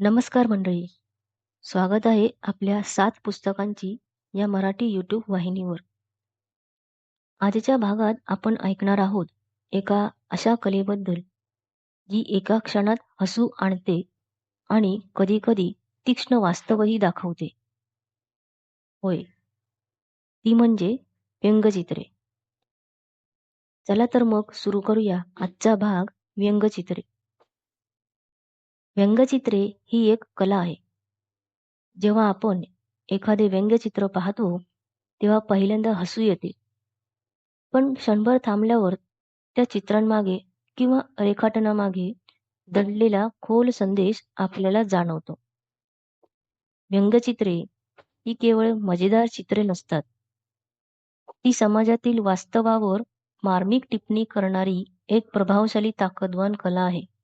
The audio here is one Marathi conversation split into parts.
नमस्कार मंडळी. स्वागत आहे आपल्या सात पुस्तकांची या मराठी यूट्यूब वाहिनीवर. आजच्या भागात आपण ऐकणार आहोत एका अशा कलेबद्दल जी एका क्षणात हसू आणते आणि कधी-कधी तीक्ष्ण वास्तवही दाखवते. होय, ती म्हणजे व्यंगचित्रे. चला तर मग सुरू करूया आजचा भाग व्यंगचित्रे. व्यंगचित्रे ही एक कला आहे. जेव्हा आपण एखादे व्यंगचित्र पाहतो तेव्हा पहिल्यांदा हसू येते. पण क्षणभर थांबल्यावर त्या चित्रांमागे किंवा रेखाटनामागे दडलेला खोल संदेश आपल्याला जाणवतो. व्यंगचित्रे ही केवळ मजेदार चित्रे नसतात. ती समाजातील वास्तवावर मार्मिक टिप्पणी करणारी एक प्रभावशाली ताकदवान कला आहे.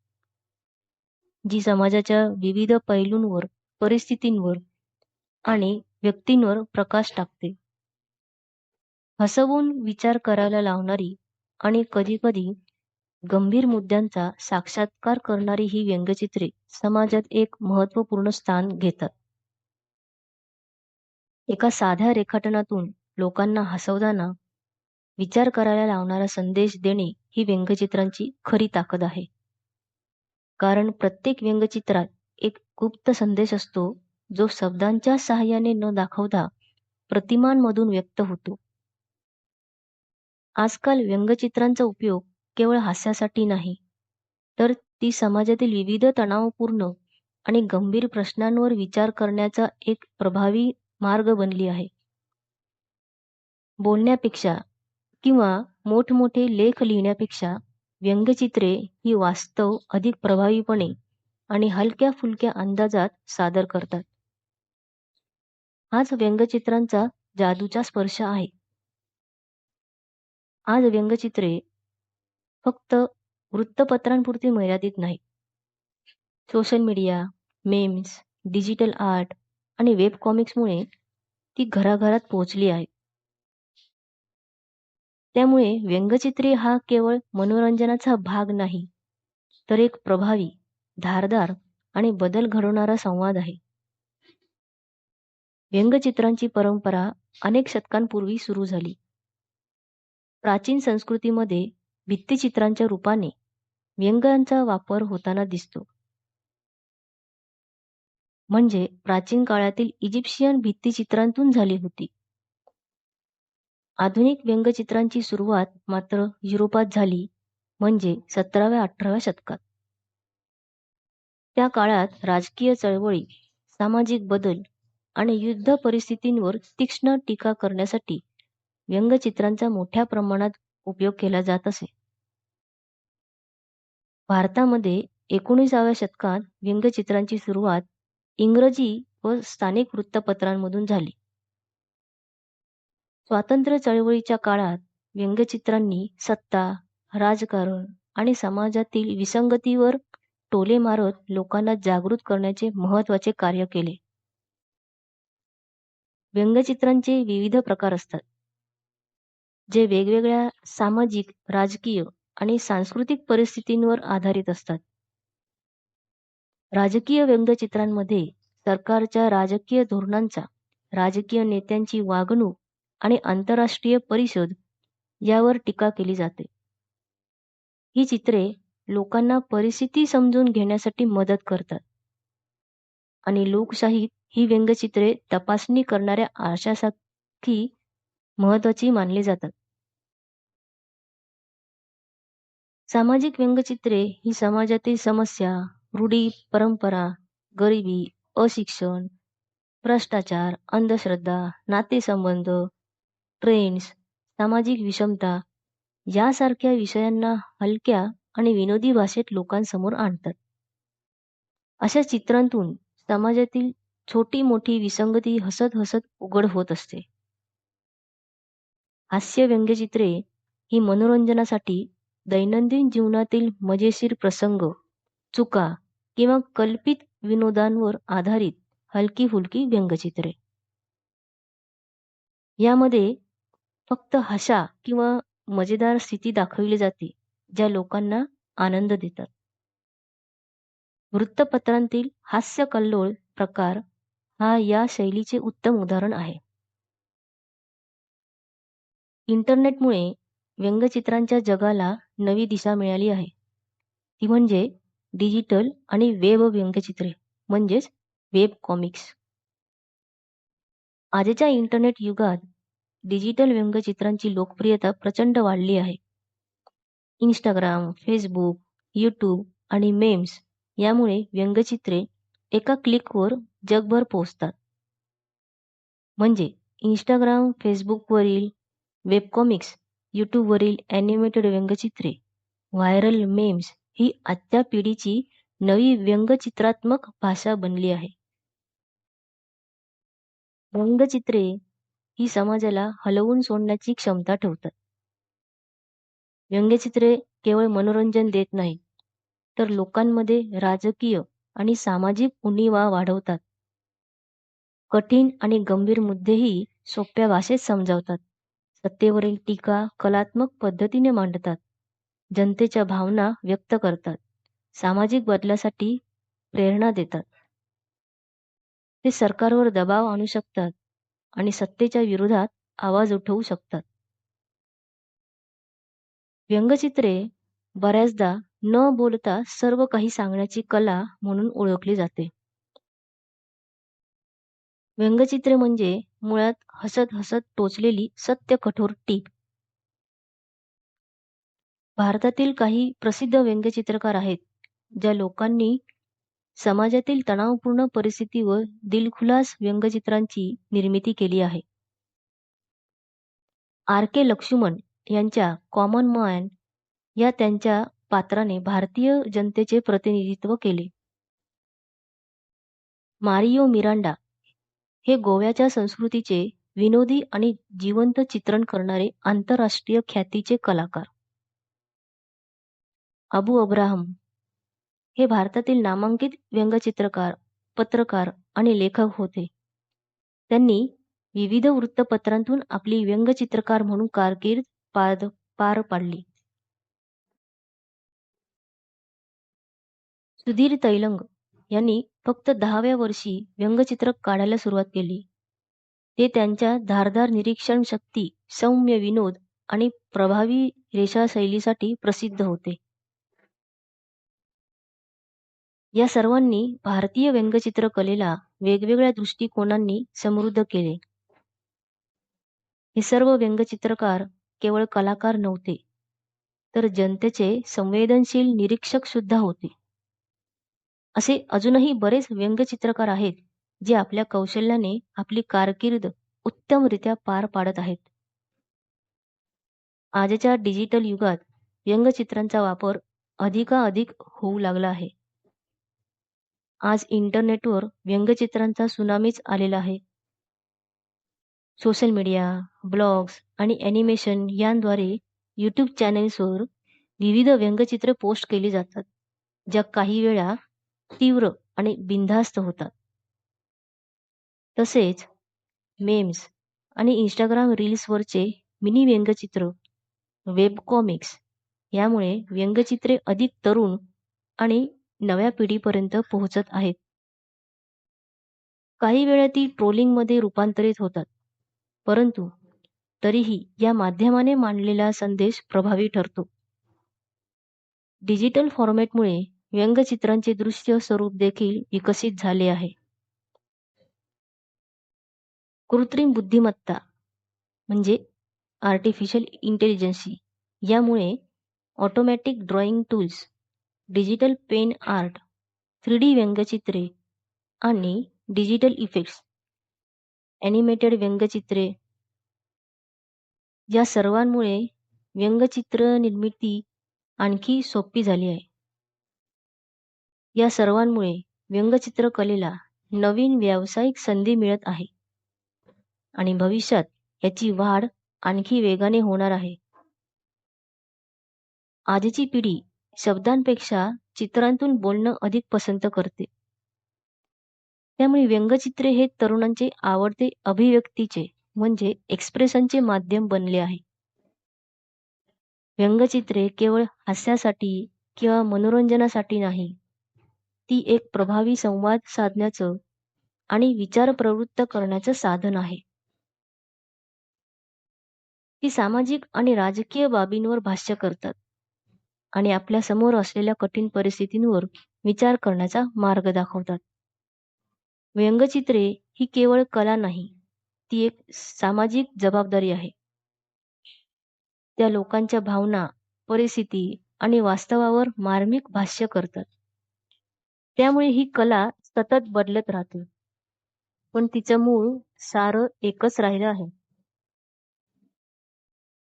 जी समाजाच्या विविध पैलूंवर, परिस्थितींवर आणि व्यक्तींवर प्रकाश टाकते. हसवून विचार करायला लावणारी आणि कधी-कधी गंभीर मुद्द्यांचा साक्षात्कार करणारी ही व्यंगचित्रे समाजात एक महत्त्वपूर्ण स्थान घेतात. एका साध्या रेखाटनातून लोकांना हसवताना विचार करायला लावणारा संदेश देणे ही व्यंगचित्रांची खरी ताकद आहे. कारण प्रत्येक व्यंगचित्रात एक गुप्त संदेश असतो जो शब्दांच्या सहाय्याने न दाखवता प्रतिमांमधून व्यक्त होतो. आजकाल व्यंगचित्रांचा उपयोग केवळ हास्यासाठी नाही, तर ती समाजातील विविध तणावपूर्ण आणि गंभीर प्रश्नांवर विचार करण्याचा एक प्रभावी मार्ग बनली आहे. बोलण्यापेक्षा किंवा मोठमोठे लेख लिहिण्यापेक्षा व्यंगचित्रे ही वास्तव अधिक प्रभावीपणे आणि हलक्या-फुलक्या अंदाजात सादर करतात. आज व्यंगचित्रांचा जादूचा स्पर्श आहे. आज व्यंगचित्रे फक्त वृत्तपत्रांपुरती मर्यादित नाही social media, memes, digital art आणि वेब कॉमिक्समुळे ती घराघरात पोहोचली आहेत. त्यामुळे व्यंगचित्रे हा केवळ मनोरंजनाचा भाग नाही, तर एक प्रभावी, धारदार आणि बदल घडवणारा संवाद आहे. व्यंगचित्रांची परंपरा अनेक शतकांपूर्वी सुरू झाली. प्राचीन संस्कृतीमध्ये भित्तिचित्रांच्या रूपाने व्यंगांचा वापर होताना दिसतो. म्हणजे प्राचीन काळातील इजिप्शियन भित्तिचित्रांतून झाली होती. आधुनिक व्यंगचित्रांची सुरुवात मात्र युरोपात झाली म्हणजे सतराव्या-अठराव्या शतकात. त्या काळात राजकीय चळवळी, सामाजिक बदल आणि युद्ध परिस्थितींवर तीक्ष्ण टीका करण्यासाठी व्यंगचित्रांचा मोठ्या प्रमाणात उपयोग केला जात असे. भारतामध्ये एकोणीसाव्या शतकात व्यंगचित्रांची सुरुवात इंग्रजी व स्थानिक वृत्तपत्रांमधून झाली. स्वातंत्र्य चळवळीच्या काळात व्यंगचित्रांनी सत्ता, राजकारण आणि समाजातील विसंगतीवर टोले मारत लोकांना जागृत करण्याचे महत्त्वाचे कार्य केले. व्यंगचित्रांचे विविध प्रकार असतात. जे वेगवेगळ्या सामाजिक, राजकीय आणि सांस्कृतिक परिस्थितींवर आधारित असतात. राजकीय व्यंगचित्रांमध्ये सरकारच्या राजकीय धोरणांचा, राजकीय नेत्यांची वागणूक आणि आंतरराष्ट्रीय परिषद यावर टीका केली जाते. ही चित्रे लोकांना परिस्थिती समजून घेण्यासाठी मदत करतात. आणि लोकशाहीत ही व्यंगचित्रे तपासणी करणाऱ्या आरशासारखी महत्त्वाची मानली जातात. सामाजिक व्यंगचित्रे ही समाजातील समस्या, रूढी, परंपरा, गरिबी, अशिक्षण, भ्रष्टाचार, अंधश्रद्धा, नातेसंबंध, ट्रेंड्स, सामाजिक विषमता यासारख्या विषयांना हलक्या आणि विनोदी भाषेत लोकांसमोर आणतात. अशा चित्रांतून समाजातील छोटी-मोठी विसंगती हसत-हसत उघड होत असते. हास्य व्यंगचित्रे ही मनोरंजनासाठी दैनंदिन जीवनातील मजेशीर प्रसंग, चुका किंवा कल्पित विनोदांवर आधारित हलकी-फुलकी व्यंगचित्रे. यामध्ये फक्त हशा किंवा मजेदार स्थिती दाखविली जाते, ज्या लोकांना आनंद देतात. वृत्तपत्रांतील हास्य कल्लोळ प्रकार हा या शैलीचे उत्तम उदाहरण आहे. इंटरनेटमुळे व्यंगचित्रांच्या जगाला नवी दिशा मिळाली आहे. ती म्हणजे डिजिटल आणि वेब व्यंगचित्रे म्हणजेच वेब कॉमिक्स. आजच्या इंटरनेट युगात डिजिटल व्यंगचित्रांची लोकप्रियता प्रचंड वाढली आहे. इंस्टाग्राम फेसबुक यूट्यूब आणि मेम्स यामुळे व्यंगचित्रे एका क्लिकवर जगभर पोहोचतात. म्हणजे इंस्टाग्राम फेसबुकवरील वेबकॉमिक्स यूट्यूबवरील ॲनिमेटेड व्यंगचित्रे व्हायरल मेम्स ही आजच्या पिढीची नवी व्यंगचित्रात्मक भाषा बनली आहे. व्यंगचित्रे ही समाजाला हलवून सोडण्याची क्षमता ठेवतात. व्यंगचित्रे केवळ मनोरंजन देत नाहीत तर लोकांमध्ये राजकीय आणि सामाजिक उणीवा वाढवतात. कठीण आणि गंभीर मुद्देही सोप्या भाषेत समजावतात. सत्तेवरील टीका कलात्मक पद्धतीने मांडतात. जनतेच्या भावना व्यक्त करतात. सामाजिक बदलासाठी प्रेरणा देतात. ते सरकारवर दबाव आणू शकतात. आणि सत्तेच्या विरोधात आवाज उठवू शकतात. व्यंगचित्रे बऱ्याचदा न बोलता सर्व काही सांगण्याची कला म्हणून ओळखली जाते. व्यंगचित्रे म्हणजे मुळात हसत हसत टोचलेली सत्य कठोर टीप. भारतातील काही प्रसिद्ध व्यंगचित्रकार आहेत ज्या लोकांनी समाजातील तणावपूर्ण परिस्थितीवर दिलखुलास व्यंगचित्रांची निर्मिती केली आहे. आर. के. लक्ष्मण यांच्या कॉमन मॅन या त्यांच्या पात्राने भारतीय जनतेचे प्रतिनिधित्व केले. मारियो मिरांडा हे गोव्याच्या संस्कृतीचे विनोदी आणि जिवंत चित्रण करणारे आंतरराष्ट्रीय ख्यातीचे कलाकार. अबू अब्राहम हे भारतातील नामांकित व्यंगचित्रकार पत्रकार आणि लेखक होते. त्यांनी विविध वृत्तपत्रांतून आपली व्यंगचित्रकार म्हणून कारकीर्द पार पार पाडली. सुधीर तैलंग यांनी फक्त दहाव्या वर्षी व्यंगचित्र काढायला सुरुवात केली. ते त्यांच्या धारदार निरीक्षण शक्ती सौम्य विनोद आणि प्रभावी रेषाशैलीसाठी प्रसिद्ध होते. या सर्वांनी भारतीय व्यंगचित्रकलेला वेगवेगळ्या दृष्टिकोनांनी समृद्ध केले. हे सर्व व्यंगचित्रकार केवळ कलाकार नव्हते तर जनतेचे संवेदनशील निरीक्षक सुद्धा होते. असे अजूनही बरेच व्यंगचित्रकार आहेत जे आपल्या कौशल्याने आपली कारकीर्द उत्तमरित्या पार पाडत आहेत. आजच्या डिजिटल युगात व्यंगचित्रांचा वापर अधिकाधिक होऊ लागला आहे. आज इंटरनेटवर व्यंगचित्रांचा सुनामीच आलेला आहे. सोशल मीडिया ब्लॉग्स आणि ॲनिमेशन यांद्वारे यूट्यूब चॅनेल्सवर विविध व्यंगचित्रे पोस्ट केली जातात ज्या काही वेळा तीव्र आणि बिनधास्त होतात. तसेच मेम्स आणि इंस्टाग्राम रील्सवरचे मिनी व्यंगचित्र वेब कॉमिक्स यामुळे व्यंगचित्रे अधिक तरुण आणि नव्या पिढीपर्यंत पोहोचत आहेत. काही वेळा ती ट्रोलिंगमध्ये रूपांतरित होतात. परंतु तरीही या माध्यमाने मांडलेला संदेश प्रभावी ठरतो. डिजिटल फॉर्मॅटमुळे व्यंगचित्रांचे दृश्य स्वरूप देखील विकसित झाले आहे. कृत्रिम बुद्धिमत्ता म्हणजे आर्टिफिशियल इंटेलिजन्सी यामुळे automatic drawing tools digital pen art three D व्यंगचित्रे आणि डिजिटल इफेक्ट्स ॲनिमेटेड व्यंगचित्रे. या सर्वांमुळे व्यंगचित्र निर्मिती आणखी सोपी झाली आहे. या सर्वांमुळे व्यंगचित्रकलेला नवीन व्यावसायिक संधी मिळत आहे आणि भविष्यात याची वाढ आणखी वेगाने होणार आहे. आजची पिढी शब्दांपेक्षा चित्रांतून बोलणं अधिक पसंत करते. त्यामुळे व्यंगचित्रे हे तरुणांचे आवडते अभिव्यक्तीचे म्हणजे एक्सप्रेशनचे माध्यम बनले आहे. व्यंगचित्रे केवळ हास्यासाठी किंवा मनोरंजनासाठी नाही ती एक प्रभावी संवाद साधण्याचं आणि विचार प्रवृत्त करण्याचं साधन आहे. ती सामाजिक आणि राजकीय बाबींवर भाष्य करतात. आणि आपल्यासमोर असलेल्या कठीण परिस्थितींवर विचार करण्याचा मार्ग दाखवतात. व्यंगचित्रे ही केवळ कला नाही ती एक सामाजिक जबाबदारी आहे. त्या लोकांच्या भावना परिस्थिती आणि वास्तवावर मार्मिक भाष्य करतात. त्यामुळे ही कला सतत बदलत राहते. पण तिचं मूळ सारं एकच राहिलं आहे.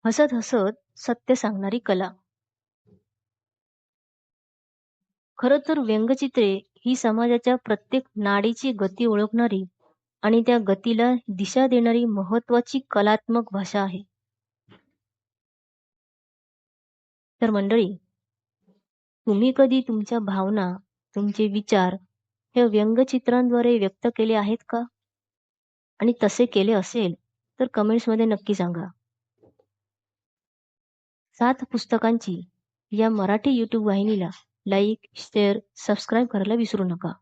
हसत हसत सत्य सांगणारी कला. खरं तर व्यंगचित्रे ही समाजाच्या प्रत्येक नाडीची गती ओळखणारी आणि त्या गतीला दिशा देणारी महत्वाची कलात्मक भाषा आहे. तर मंडळी तुम्ही कधी तुमच्या भावना तुमचे विचार हे व्यंगचित्रांद्वारे व्यक्त केले आहेत का? आणि तसे केले असेल तर कमेंट्समध्ये नक्की सांगा. सात पुस्तकांची या मराठी युट्यूब वाहिनीला लाईक शेअर सबस्क्राईब करायला विसरू नका.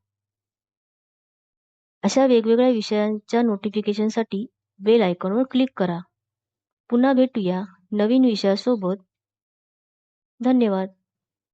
अशा वेगवेगळ्या विषयांच्या नोटिफिकेशनसाठी बेल आयकॉनवर क्लिक करा. पुन्हा भेटूया नवीन विषयासोबत. धन्यवाद.